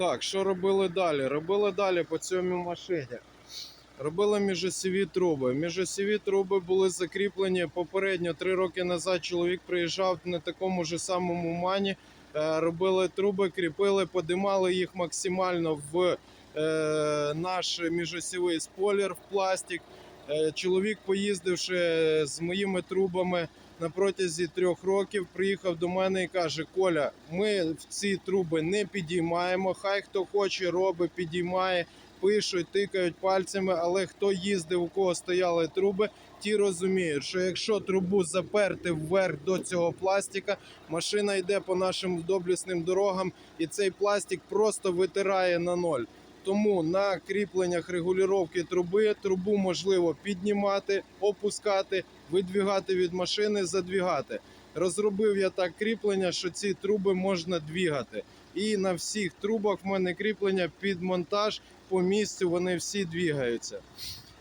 Так, що робили далі? Робили далі по цьому машині. Робили міжосіві труби. Міжосіві труби були закріплені попередньо три роки назад. Чоловік приїжджав на такому ж самому мані. е, Робили труби, кріпили, подимали їх максимально в е, наш міжосівий спойлер в пластик. Е, Чоловік, поїздивши з моїми трубами на протязі трьох років, приїхав до мене і каже: Коля, ми в ці труби не підіймаємо. Хай хто хоче, робить, підіймає, пишуть, тикають пальцями. Але хто їздив, у кого стояли труби, ті розуміють, що якщо трубу заперти вверх до цього пластика, машина йде по нашим доблісним дорогам, і цей пластик просто витирає на ноль. Тому на кріпленнях регулювання труби трубу можливо піднімати, опускати, видвігати від машини, задвігати. Розробив я так кріплення, що ці труби можна двігати. І на всіх трубах в мене кріплення під монтаж по місцю вони всі двігаються.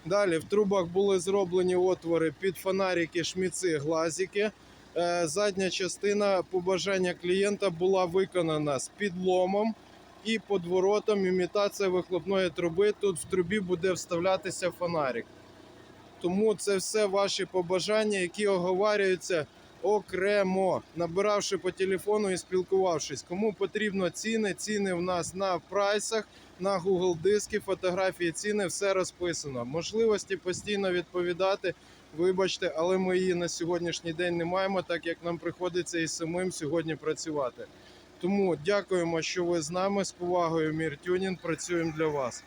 Далі в трубах були зроблені отвори під фонарики, шміци, глазики. Е, Задня частина побажання клієнта була виконана з підломом і подворотом імітація вихлопної труби. Тут в трубі буде вставлятися фонарик. Тому це все ваші побажання, які оговарюються окремо, набиравши по телефону і спілкувавшись. Кому потрібно ціни, ціни в нас на прайсах, на Google диски, фотографії, ціни, все розписано. Можливості постійно відповідати. Вибачте, але ми її на сьогоднішній день не маємо, так як нам приходиться і самим сьогодні працювати. Тому дякуємо, що ви з нами з повагою Мір Тюнінг працюємо для вас.